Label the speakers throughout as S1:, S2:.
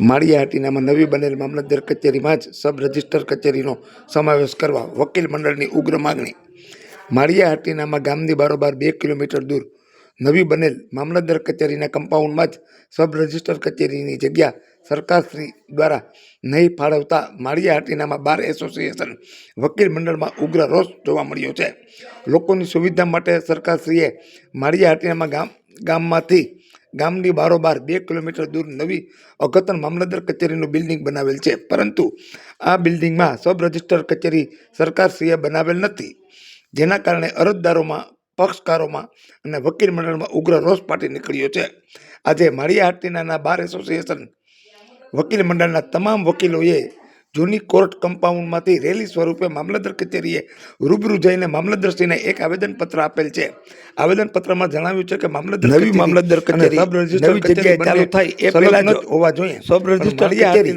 S1: માળિયા હાટીનામાં નવી બનેલ મામલતદાર કચેરીમાં જ સબ રજિસ્ટર કચેરીનો સમાવેશ કરવા વકીલ મંડળની ઉગ્ર માગણી. માળિયાહાટીનામાં ગામની બારોબાર બે કિલોમીટર દૂર નવી બનેલ મામલતદાર કચેરીના કમ્પાઉન્ડમાં જ સબ રજિસ્ટર કચેરીની જગ્યા સરકારશ્રી દ્વારા નહીં ફાળવતા માળિયા હાટીનામાં બાર એસોસિએશન વકીલ મંડળમાં ઉગ્ર રોષ જોવા મળ્યો છે. લોકોની સુવિધા માટે સરકારશ્રીએ માળિયા હાટીનામાં ગામ ગામમાંથી ગામની બારોબાર બે કિલોમીટર દૂર નવી અગતન મામલતદાર કચેરીનું બિલ્ડિંગ બનાવેલ છે. પરંતુ આ બિલ્ડિંગમાં સબ રજિસ્ટર કચેરી સરકારશ્રીએ બનાવેલ નથી. જેના કારણે અરજદારોમાં, પક્ષકારોમાં અને વકીલ મંડળમાં ઉગ્ર રોષ પાટી નીકળ્યો છે. આજે માળિયા હાટીનાના બાર એસોસિએશન વકીલ મંડળના તમામ વકીલોએ જૂની કોર્ટ કમ્પાઉન્ડમાંથી રેલી સ્વરૂપે મામલતદાર કચેરીએ રૂબરૂ જઈને મામલતદારશ્રીને એક આવેદનપત્ર આપેલ છે. આવેદનપત્રમાં જણાવ્યું છે કે મામલતદાર
S2: નવી મામલતદાર કચેરી નવી જગ્યાએ ચાલુ થાય એ પહેલા જ
S1: હોવા જોઈએ.
S2: સબ રજિસ્ટર કચેરી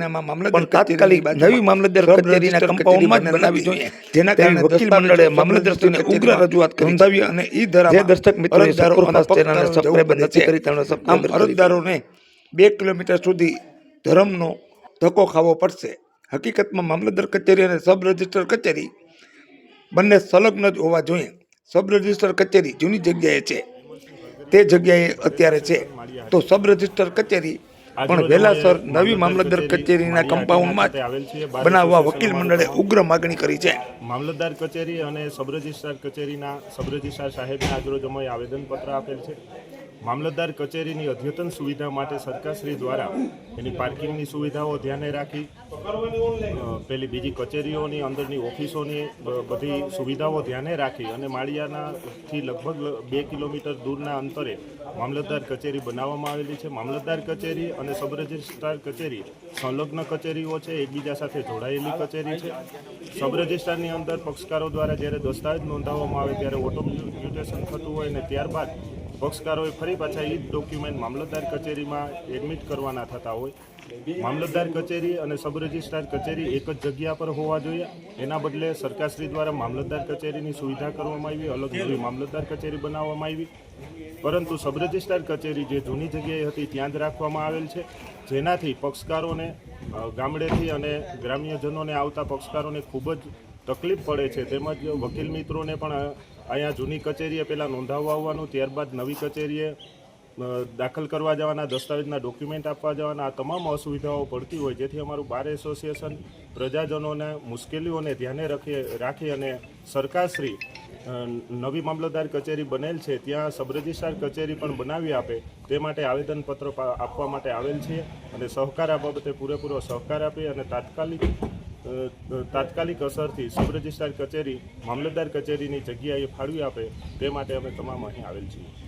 S2: તાત્કાલિક નવી મામલતદાર કચેરીના કમ્પાઉન્ડમાં જ બનાવી જોઈએ.
S1: જેના કારણે
S2: વકીલ મંડળે મામલતદારશ્રીને ઉગ્ર રજૂઆત કરી
S1: નોંધાવી અને ઈ ધારા
S2: જે દર્શક મિત્રો
S1: અરજદારો
S2: ચેનલને સબસ્ક્રાઇબ નથી કરી તેમણે સબસ્ક્રાઇબ
S1: અરજદારોને બે કિલોમીટર સુધી ધર્મનો ધક્કો ખાવો પડશે. હકીકતમાં મામલતદાર કચેરી અને સબ રજિસ્ટર કચેરી બંને સંલગ્ન જ હોવા જોઈએ. સબ રજિસ્ટર કચેરી જૂની જગ્યાએ છે. તે જગ્યાએ અત્યારે છે. તો સબ રજિસ્ટર કચેરી પણ વહેલાસર નવી મામલતદાર કચેરીના કમ્પાઉન્ડમાં બનાવવા વકીલ મંડળે ઉગ્ર માગણી કરી છે.
S3: મામલતદાર કચેરી અને સબ રજિસ્ટ્રાર કચેરીના સબ રજિસ્ટ્રાર સાહેબને આજરોજ અમે આવેદનપત્ર આપેલ છે. મામલતદાર કચેરીની અદ્યતન સુવિધા માટે સરકારશ્રી દ્વારા એની પાર્કિંગની સુવિધાઓ ધ્યાને રાખી પેલી બીજી કચેરીઓની અંદરની ઓફિસોની બધી સુવિધાઓ ધ્યાને રાખી અને માળિયાનાથી લગભગ બે કિલોમીટર દૂરના અંતરે મામલતદાર કચેરી બનાવવામાં આવેલી છે. મામલતદાર કચેરી અને સબ કચેરી સંલગ્ન કચેરીઓ છે. એકબીજા સાથે જોડાયેલી કચેરી છે. સબ રજિસ્ટ્રારની અંદર પક્ષકારો દ્વારા જ્યારે દસ્તાવેજ નોંધાવવામાં આવે ત્યારે ઓટો મ્યુટેશન થતું હોય ને ત્યારબાદ પક્ષકારોએ ફરી પાછા એ ડોક્યુમેન્ટ મામલતદાર કચેરીમાં એડમિટ કરવાના થતા હોય. મામલતદાર કચેરી અને સબ રજિસ્ટ્રાર કચેરી એક જ જગ્યા પર હોવા જોઈએ. એના બદલે સરકારશ્રી દ્વારા મામલતદાર કચેરીની સુવિધા કરવામાં આવી, અલગ નવી મામલતદાર કચેરી બનાવવામાં આવી. પરંતુ સબ રજિસ્ટ્રાર કચેરી જે જૂની જગ્યાએ હતી ત્યાં જ રાખવામાં આવેલ છે. જેનાથી પક્ષકારોને ગામડેથી અને ગ્રામ્યજનોને આવતા પક્ષકારોને ખૂબ જ તકલીફ પડે છે. તેમજ વકીલ મિત્રોને પણ અહીંયા જૂની કચેરીએ પહેલાં નોંધાવવા આવવાનું, ત્યારબાદ નવી કચેરીએ દાખલ કરવા જવાના, દસ્તાવેજના ડોક્યુમેન્ટ આપવા જવાના, આ તમામ અસુવિધાઓ પડતી હોય. જેથી અમારું બાર એસોસિએશન પ્રજાજનોને મુશ્કેલીઓને ધ્યાને રાખી રાખી અને સરકારશ્રી નવી મામલતદાર કચેરી બનેલ છે, ત્યાં સબ કચેરી પણ બનાવી આપે. તે માટે આવેદનપત્ર આપવા માટે આવેલ છે અને સહકાર આ બાબતે પૂરેપૂરો સહકાર આપે અને તાત્કાલિક તાત્કાલિક અસરથી સબ કચેરી, મામલતદાર કચેરીની જગ્યાએ ફાળવી આપે તે માટે અમે તમામ અહીં આવેલ છીએ.